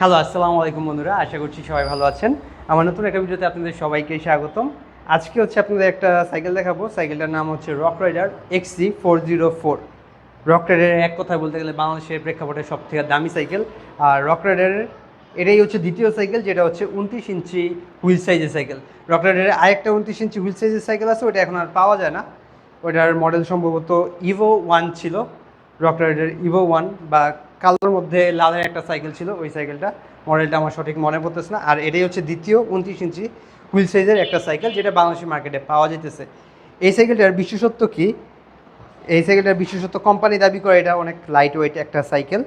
Hello, আসসালামু আলাইকুম বন্ধুরা, আশা করছি সবাই ভালো আছেন। আমার নতুন একটা ভিডিওতে আপনাদের সবাইকে স্বাগতম। আজকে হচ্ছে আপনাদের একটা সাইকেল দেখাবো। সাইকেলটার নাম হচ্ছে Rockrider X C four zero four rock রাইডারের এক কথায় বলতে গেলে বাংলাদেশের প্রেক্ষাপটে সব থেকে দামি সাইকেল। আর রক রাইডারের এটাই হচ্ছে দ্বিতীয় সাইকেল, যেটা হচ্ছে উনত্রিশ ইঞ্চি হুইল সাইজের সাইকেল। রক রাইডারের আরেকটা উনত্রিশ ইঞ্চি হুইল সাইজের সাইকেল আছে, ওটা এখন আর পাওয়া যায় না। ওটার মডেল সম্ভবত ইভো ওয়ান ছিল। রক রাইডার ইভো ওয়ান বা কালোর মধ্যে লালের একটা সাইকেল ছিল, ওই সাইকেলটা মডেলটা আমার সঠিক মনে পড়তেছে না। আর এটাই হচ্ছে দ্বিতীয় উনত্রিশ ইঞ্চি হুইল সাইজের একটা সাইকেল যেটা বাংলাদেশের মার্কেটে পাওয়া যেতেছে এই সাইকেলটার বিশেষত্ব কি? এই সাইকেলটার বিশেষত্ব কোম্পানি দাবি করে এটা অনেক লাইট ওয়েট একটা সাইকেল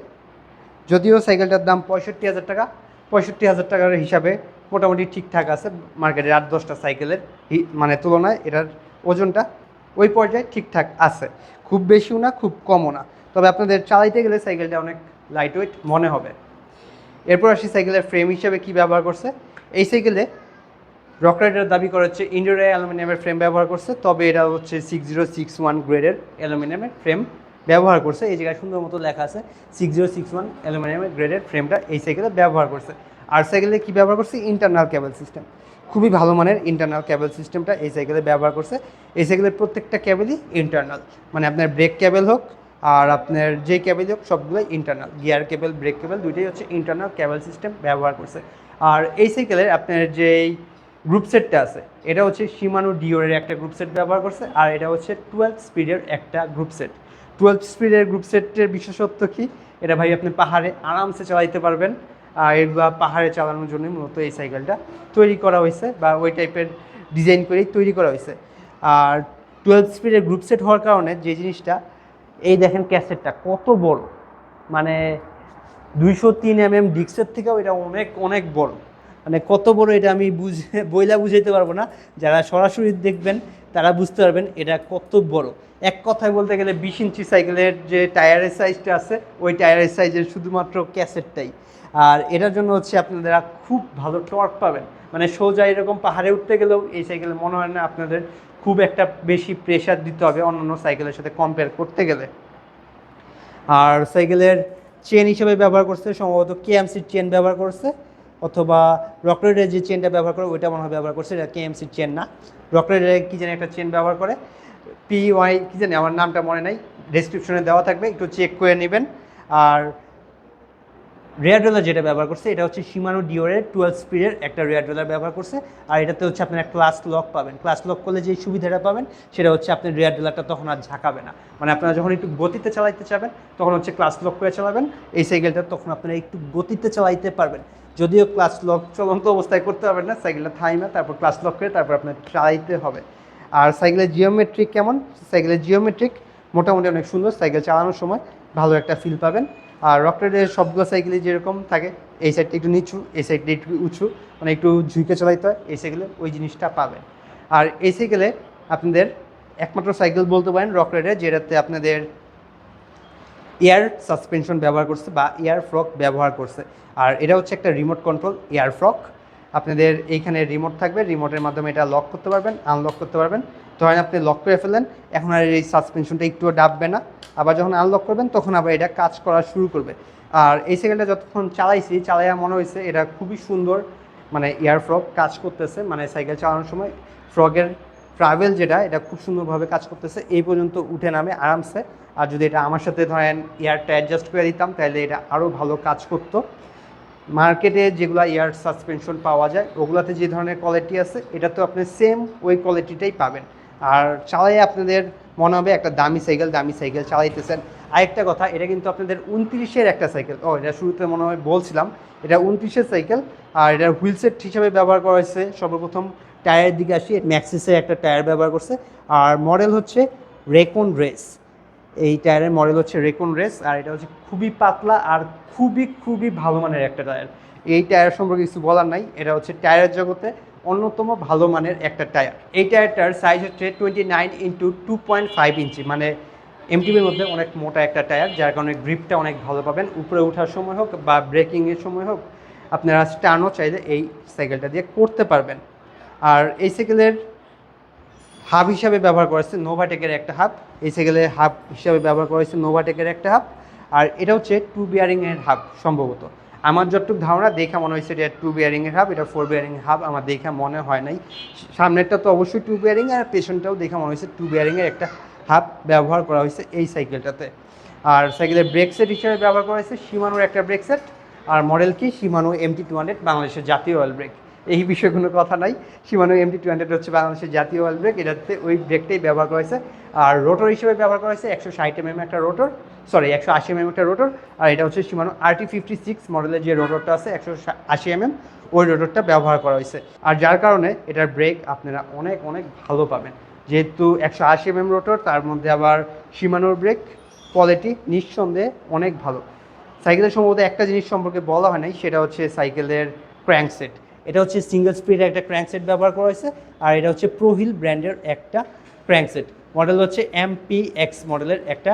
যদিও সাইকেলটার দাম পঁয়ষট্টি হাজার টাকা। পঁয়ষট্টি হাজার টাকার হিসাবে মোটামুটি ঠিকঠাক আছে মার্কেটের আট দশটা সাইকেলের মানে তুলনায় এটার ওজনটা ওই পর্যায়ে ঠিকঠাক আছে। খুব বেশিও না, খুব কমও না। তবে আপনাদের চালাইতে গেলে সাইকেলটা অনেক লাইট ওয়েট মনে হবে। এরপর আসি সাইকেলের ফ্রেম হিসেবে কি ব্যবহার করছে। এই সাইকেলে রক রাইডার দাবি করা হচ্ছে ইন্ডোরে অ্যালুমিনিয়ামের ফ্রেম ব্যবহার করছে, তবে এটা হচ্ছে সিক্স জিরো সিক্স ওয়ান গ্রেডের অ্যালুমিনিয়ামের ফ্রেম ব্যবহার করছে। এই জায়গায় সুন্দর মতো লেখা আছে সিক্স জিরো সিক্স ওয়ান অ্যালুমিনিয়ামের গ্রেডের ফ্রেমটা এই সাইকেলে ব্যবহার করছে। আর সাইকেলে কী ব্যবহার করছে? ইন্টারনাল কেবল সিস্টেম খুবই ভালো মানের ইন্টারনাল কেবল সিস্টেমটা এই সাইকেলে ব্যবহার করছে। এই সাইকেলের প্রত্যেকটা কেবলই ইন্টারনাল মানে আপনার ব্রেক ক্যাবেল হোক আর আপনার যে কেবল হোক, সবগুলোই internal gear cable brake cable দুইটাই হচ্ছে ইন্টারনাল কেবল সিস্টেম ব্যবহার করছে। আর এই সাইকেলের আপনার যেই গ্রুপ সেটটা আছে, এটা হচ্ছে সীমানু ডিওরের একটা গ্রুপ সেট ব্যবহার করছে, আর এটা হচ্ছে টুয়েলভ স্পিডের একটা গ্রুপ সেট টুয়েলভ স্পিডের গ্রুপ সেটের বিশেষত্ব কি? এটা ভাই আপনি পাহাড়ে আরামসে চালাইতে পারবেন। আর এগুলো পাহাড়ে চালানোর জন্য মূলত এই সাইকেলটা তৈরি করা হয়েছে বা ওই টাইপের ডিজাইন করেই তৈরি করা হয়েছে। আর টুয়েলভ স্পিডের গ্রুপ সেট হওয়ার কারণে যে জিনিসটা এই দেখেন ক্যাসেটটা কত বড়। মানে দুইশো তিন এম এম ডিক্সের থেকেও এটা অনেক অনেক বড়। মানে কত বড় এটা আমি বুঝে, বইলা বুঝাইতে পারব না। যারা সরাসরি দেখবেন, তারা বুঝতে পারবেন এটা কত বড়। এক কথায় বলতে গেলে বিশ ইঞ্চি সাইকেলের যে টায়ারের সাইজটা আছে, ওই টায়ারের সাইজের শুধুমাত্র ক্যাসেটটাই। আর এটার জন্য হচ্ছে আপনারা খুব ভালো টর্ক পাবেন। মানে সোজা এরকম পাহাড়ে উঠতে গেলেও এই সাইকেলে মনে হয় না আপনাদের খুব একটা বেশি প্রেশার দিতে হবে অন্যান্য সাইকেলের সাথে কম্পেয়ার করতে গেলে। আর সাইকেলের চেন হিসেবে ব্যবহার করছে, সম্ভবত কেএমসির চেন ব্যবহার করছে, অথবা রকরেডের যে চেনটা ব্যবহার করে, ওইটা মনে হয় ব্যবহার করছে, এটা কেএমসির চেন না। রকরেডের কি জানি একটা চেন ব্যবহার করে। পি ওয়াই কী জানি, আমার নামটা মনে নাই ডেসক্রিপশনে দেওয়া থাকবে, একটু চেক করে নেবেন। আর রেয়ার ডলার যেটা ব্যবহার করছে, এটা হচ্ছে সীমানো ডিওরের টুয়েলভ স্পিডের একটা রেয়ার ডলার ব্যবহার করছে। আর এটাতে হচ্ছে আপনারা ক্লাস লক পাবেন। ক্লাস লক করলে যে সুবিধাটা পাবেন, সেটা হচ্ছে আপনার রেয়ার ডলারটা তখন আর ঝাঁকাবে না। মানে আপনারা যখন একটু গতিতে চালাইতে চাবেন, তখন হচ্ছে ক্লাস লক করে চালাবেন। এই সাইকেলটা তখন আপনারা একটু গতিতে চালাইতে পারবেন। যদিও ক্লাস লক চলন্ত অবস্থায় করতে পারবেন না সাইকেলটা থাইমা তারপর ক্লাস লক করে তারপর আপনার চালাইতে হবে। আর সাইকেলের জিওমেট্রিক কেমন? সাইকেলের জিওমেট্রিক মোটামুটি অনেক সুন্দর। সাইকেল চালানোর সময় ভালো একটা ফিল পাবেন। আর রকটের সবগুলো সাইকেলে যেরকম থাকে, এই সাইডটা একটু নিচু, এই সাইডটা একটু উঁচু মানে একটু ঝুঁকে চলাইতে হয়, এই সাইকেলে ওই জিনিসটা পাবে আর এই সাইকেলে আপনাদের একমাত্র সাইকেল বলতে পারেন রকরেডে যেটাতে আপনাদের এয়ার সাসপেনশন ব্যবহার করছে বা এয়ার ফ্রক ব্যবহার করছে। আর এটা হচ্ছে একটা রিমোট কন্ট্রোল এয়ার ফ্রক আপনাদের এইখানে রিমোট থাকবে রিমোটের মাধ্যমে এটা লক করতে পারবেন আনলক করতে পারবেন। ধরেন আপনি লক করে ফেললেন, এখন আর এই সাসপেনশনটা একটুও ডাববে না। আবার যখন আনলক করবেন, তখন আবার এটা কাজ করা শুরু করবে। আর এই সাইকেলটা যতক্ষণ চালাইছি, চালাইয়া মনে হয়েছে এটা খুবই সুন্দর মানে এয়ার ফ্রক কাজ করতেছে মানে সাইকেল চালানোর সময়। ফ্রগের ট্রাভেল যেটা, এটা খুব সুন্দরভাবে কাজ করতেছে, এই পর্যন্ত উঠে নামে আরামসে। আর যদি এটা আমার সাথে ধরেন এয়ারটা অ্যাডজাস্ট করে দিতাম, তাহলে এটা আরও ভালো কাজ করতো। মার্কেটে যেগুলো এয়ার সাসপেনশন পাওয়া যায়, ওগুলাতে যে ধরনের কোয়ালিটি আছে, এটা তো আপনি সেম ওই কোয়ালিটিটাই পাবেন। আর চালাই আপনাদের মনে হবে একটা দামি সাইকেল দামি সাইকেল চালাইতেছেন। আরেকটা কথা, এটা কিন্তু আপনাদের উনত্রিশের একটা সাইকেল ও, এটা শুরুতে মনে হয় বলছিলাম, এটা উনত্রিশের সাইকেল আর এটা হুইল সেট হিসাবে ব্যবহার করা হয়েছে। সর্বপ্রথম টায়ারের দিকে আসি ম্যাক্সিসের একটা টায়ার ব্যবহার করছে। আর মডেল হচ্ছে রেকন রেস এই টায়ারের মডেল হচ্ছে রেকন রেস আর এটা হচ্ছে খুবই পাতলা আর খুবই খুবই ভালো মানের একটা টায়ার। এই টায়ার সম্পর্কে কিছু বলার নাই, এটা হচ্ছে টায়ারের জগতে অন্যতম ভালো মানের একটা টায়ার। এই টায়ারটার সাইজ হচ্ছে twenty nine into two point five inch মানে এমটিভির মধ্যে অনেক মোটা একটা টায়ার, যার কারণে গ্রিপটা অনেক ভালো পাবেন। উপরে ওঠার সময় হোক বা ব্রেকিংয়ের সময় হোক, আপনারা স্টানও চাইলে এই সাইকেলটা দিয়ে করতে পারবেন। আর এই সাইকেলের হাব হিসাবে ব্যবহার করা হয়েছে নোভাটেকের একটা হাব এই সাইকেলের হাব হিসাবে ব্যবহার করা হয়েছে নোভাটেকের একটা হাব আর এটা হচ্ছে টু বিয়ারিংয়ের হাব সম্ভবত। আমার যতটুকু ধারণা, দেখা মনে হয়েছে এটা টু বিয়ারিংয়ের হাব এটা ফোর বিয়ারিং হাব আমার দেখা মনে হয় নাই। সামনেরটা তো অবশ্যই টু বিয়ারিং আর পেছনটাও দেখা মনে হয়েছে টু বিয়ারিংয়ের একটা হাব ব্যবহার করা হয়েছে এই সাইকেলটাতে। আর সাইকেলের ব্রেক সেট হিসেবে ব্যবহার করা হয়েছে সীমানোর একটা ব্রেক সেট আর মডেল কি? সীমানো এমটি টু হান্ড্রেড বাংলাদেশের জাতীয় অয়েল ব্রেক এই বিষয়ে কোনো কথা নাই। সীমানো এমটি টু হান্ড্রেড হচ্ছে বাংলাদেশের জাতীয় অয়েল ব্রেক এটাতে ওই ব্রেকটাই ব্যবহার করা হয়েছে। আর রোটর হিসেবে ব্যবহার করা হয়েছে একশো ষাট এমএম একটা রোটর সরি একশো আশি এমএম একটা রোটর আর এটা হচ্ছে সীমানো আরটি ফিফটি সিক্স মডেলের যে রোটরটা আছে, একশো আশি এমএম ওই রোটরটা ব্যবহার করা হয়েছে। আর যার কারণে এটার ব্রেক আপনারা অনেক অনেক ভালো পাবেন। যেহেতু একশো আশি এমএম রোটর তার মধ্যে আবার সীমানোর ব্রেক কোয়ালিটি নিঃসন্দেহে অনেক ভালো। সাইকেলের সম্ভবত একটা জিনিস সম্পর্কে বলা হয় নাই, সেটা হচ্ছে সাইকেলের ক্র্যাঙ্ক সেট এটা হচ্ছে সিঙ্গেল স্পিডের একটা ক্র্যাঙ্ক সেট ব্যবহার করা হয়েছে, আর এটা হচ্ছে প্রোহিল ব্র্যান্ডের একটা ক্র্যাঙ্ক সেট মডেল হচ্ছে এমপি এক্স মডেলের একটা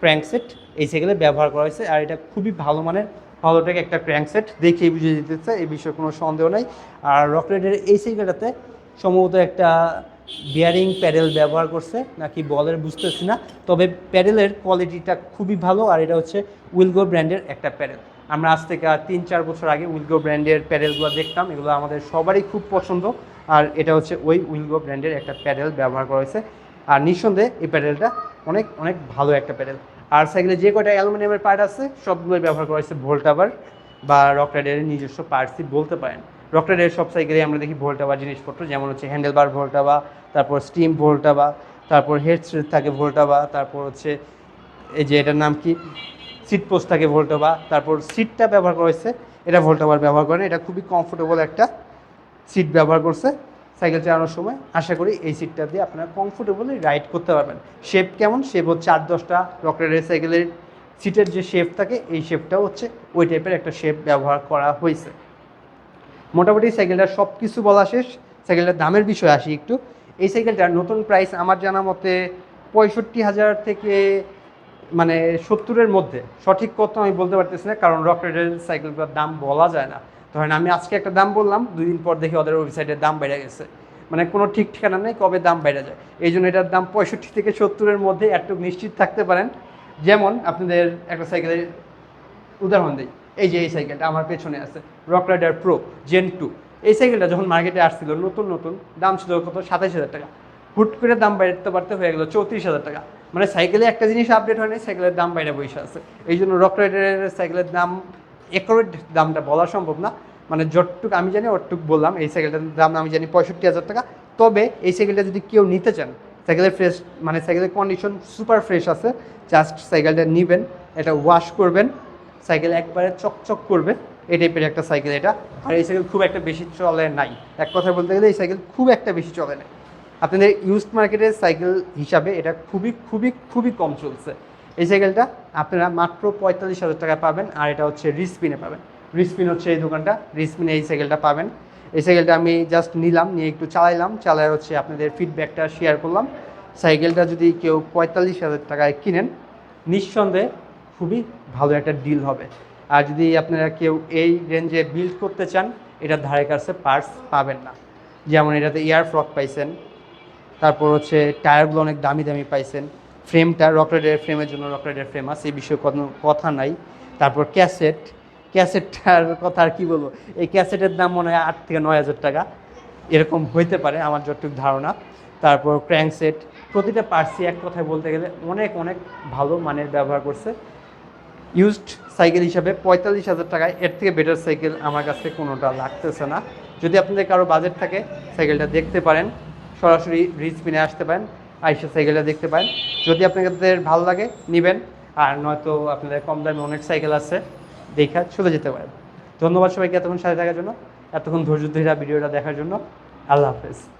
ক্র্যাঙ্ক সেট এই সাইকেলে ব্যবহার করা হয়েছে, আর এটা খুবই ভালো মানের ভালোটেক একটা ক্র্যাঙ্ক সেট দেখেই বুঝে যেতেছে এই বিষয়ে কোনো সন্দেহ নাই। আর রকলেটের এই সাইকেলটাতে সম্ভবত একটা বিয়ারিং প্যাডেল ব্যবহার করছে, নাকি বলের বুঝতেছি না, তবে প্যাডেলের কোয়ালিটিটা খুবই ভালো, আর এটা হচ্ছে উইলগো ব্র্যান্ডের একটা প্যাডেল আমরা আজ থেকে তিন, চার বছর আগে উইলগো ব্র্যান্ডের প্যাডেলগুলো দেখতাম। এগুলো আমাদের সবারই খুব পছন্দ। আর এটা হচ্ছে ওই উইলগো ব্র্যান্ডের একটা প্যাডেল ব্যবহার করা হয়েছে। আর নিঃসন্দেহে এই প্যাডেলটা অনেক অনেক ভালো একটা প্যাডেল। আর সাইকেলে যে কয়টা অ্যালুমিনিয়ামের পার্ট আছে, সবগুলোই ব্যবহার করা হয়েছে ভোল্টাবার বা রক রাইডারের নিজস্ব পার্টসই বলতে পারেন। রক রাইডারের সব সাইকেলে আমরা দেখি ভোল্টাবা জিনিসপত্র, যেমন হচ্ছে হ্যান্ডেলবার ভোল্টাবা তারপর স্টিম ভোল্টাবা তারপর হেড থাকে ভোল্টাবা তারপর হচ্ছে এই যে এটার নাম কি? সিট পোস্ট থাকে ভোল্টাবা তারপর সিটটা ব্যবহার করা হয়েছে। এটা ভোল্টোভার ব্যবহার করেন এটা খুবই কমফোর্টেবল একটা সিট ব্যবহার করছে সাইকেল চালানোর সময়। আশা করি এই সিটটা দিয়ে আপনারা কমফোর্টেবলি রাইড করতে পারবেন। শেপ কেমন? শেপ হচ্ছে আট দশটা রকেটের সাইকেলের সিটের যে শেপ থাকে, এই শেপটাও হচ্ছে ওই টাইপের একটা শেপ ব্যবহার করা হয়েছে। মোটামুটি সাইকেলটার সব কিছু বলা শেষ। সাইকেলটার দামের বিষয়ে আসি একটু। এই সাইকেলটার নতুন প্রাইস আমার জানা মতে পঁয়ষট্টি হাজার থেকে মানে সত্তরের মধ্যে। সঠিক কত আমি বলতে পারতেছি না, কারণ রক রকেটের সাইকেলগুলোর দাম বলা যায় না। ধরেন আমি আজকে একটা দাম বললাম দুই দিন পর দেখি ওদের ওয়েবসাইটের দাম বেড়ে গেছে। মানে কোনো ঠিক ঠিকানা নেই কবে দাম বেড়ে যায়। এই জন্য এটার দাম পঁয়ষট্টি থেকে সত্তরের মধ্যে একটু নিশ্চিত থাকতে পারেন। যেমন আপনাদের একটা সাইকেলের উদাহরণ দিই। এই যে এই সাইকেলটা আমার পেছনে আছে Rock Rider Pro Gen two এই সাইকেলটা যখন মার্কেটে আসছিল, নতুন নতুন, দাম ছিল কত? সাতাইশ হাজার টাকা। হুট করে দাম বাড়তে বাড়তে হয়ে গেলো চৌত্রিশ হাজার টাকা। মানে সাইকেলে একটা জিনিস আপডেট হয়নি, সাইকেলের দাম বাইরে বসে আছে। এই জন্য রক রাইডারের সাইকেলের দাম একরেট দামটা বলা সম্ভব না। মানে যতটুকু আমি জানি ওটুক বললাম, এই সাইকেলটার দাম আমি জানি পঁয়ষট্টি হাজার টাকা। তবে এই সাইকেলটা যদি কেউ নিতে চান, সাইকেলের ফ্রেশ মানে সাইকেলের কন্ডিশন সুপার ফ্রেশ আছে জাস্ট সাইকেলটা নেবেন, এটা ওয়াশ করবেন, সাইকেল একবারে চকচক করবে, এই টাইপের একটা সাইকেল এটা। আর এই সাইকেল খুব একটা বেশি চলে নাই। এক কথা বলতে গেলে এই সাইকেল খুব একটা বেশি চলে নাই। আপনাদের ইউজ মার্কেটের সাইকেল হিসাবে এটা খুবই খুবই খুবই কম চলছে। এই সাইকেলটা আপনারা মাত্র পঁয়তাল্লিশ হাজার টাকা পাবেন, আর এটা হচ্ছে রিসপিনে পাবেন। রিসপিন হচ্ছে এই দোকানটা রিসপিনে এই সাইকেলটা পাবেন। এই সাইকেলটা আমি জাস্ট নিলাম, নিয়ে একটু চালাইলাম চালায় হচ্ছে আপনাদের ফিডব্যাকটা শেয়ার করলাম। সাইকেলটা যদি কেউ পঁয়তাল্লিশ হাজার টাকায় কিনেন, নিঃসন্দেহে খুবই ভালো একটা ডিল হবে। আর যদি আপনারা কেউ এই রেঞ্জে বিল্ড করতে চান, এটার ধারে কাছে পার্টস পাবেন না। যেমন এটাতে এয়ার ফ্রক পাইছেন তারপর হচ্ছে টায়ারগুলো অনেক দামি দামি পাইছেন। ফ্রেমটা রকেটের ফ্রেমের জন্য রকেটের আছে, এই বিষয়ে কোনো কথা নাই। তারপর ক্যাসেট ক্যাসেটটার কথা আর কী বলব? এই ক্যাসেটের দাম মনে হয় আট থেকে নয় হাজার টাকা। এরকম হইতে পারে আমার যতটুকু ধারণা। তারপর ক্র্যাঙ্ক সেট প্রতিটা পার্সি এক কথায় বলতে গেলে অনেক অনেক ভালো মানের ব্যবহার করছে। ইউজড সাইকেল হিসাবে পঁয়তাল্লিশ হাজার টাকায়, এর থেকে বেটার সাইকেল আমার কাছে কোনোটা লাগতেছে না। যদি আপনাদের কারও বাজেট থাকে সাইকেলটা দেখতে পারেন। সরাসরি রিচ পিনে আসতে পারেন, আইসা সাইকেলটা দেখতে পারেন। যদি আপনাদের ভালো লাগে, নেবেন। আর নয়তো আপনাদের কম দামে অনেক সাইকেল আছে, দেখা চলে যেতে পারেন। ধন্যবাদ সবাইকে এতক্ষণ সাথে থাকার জন্য, এতক্ষণ ধৈর্য ধৈরা ভিডিওটা দেখার জন্য। আল্লাহ হাফেজ।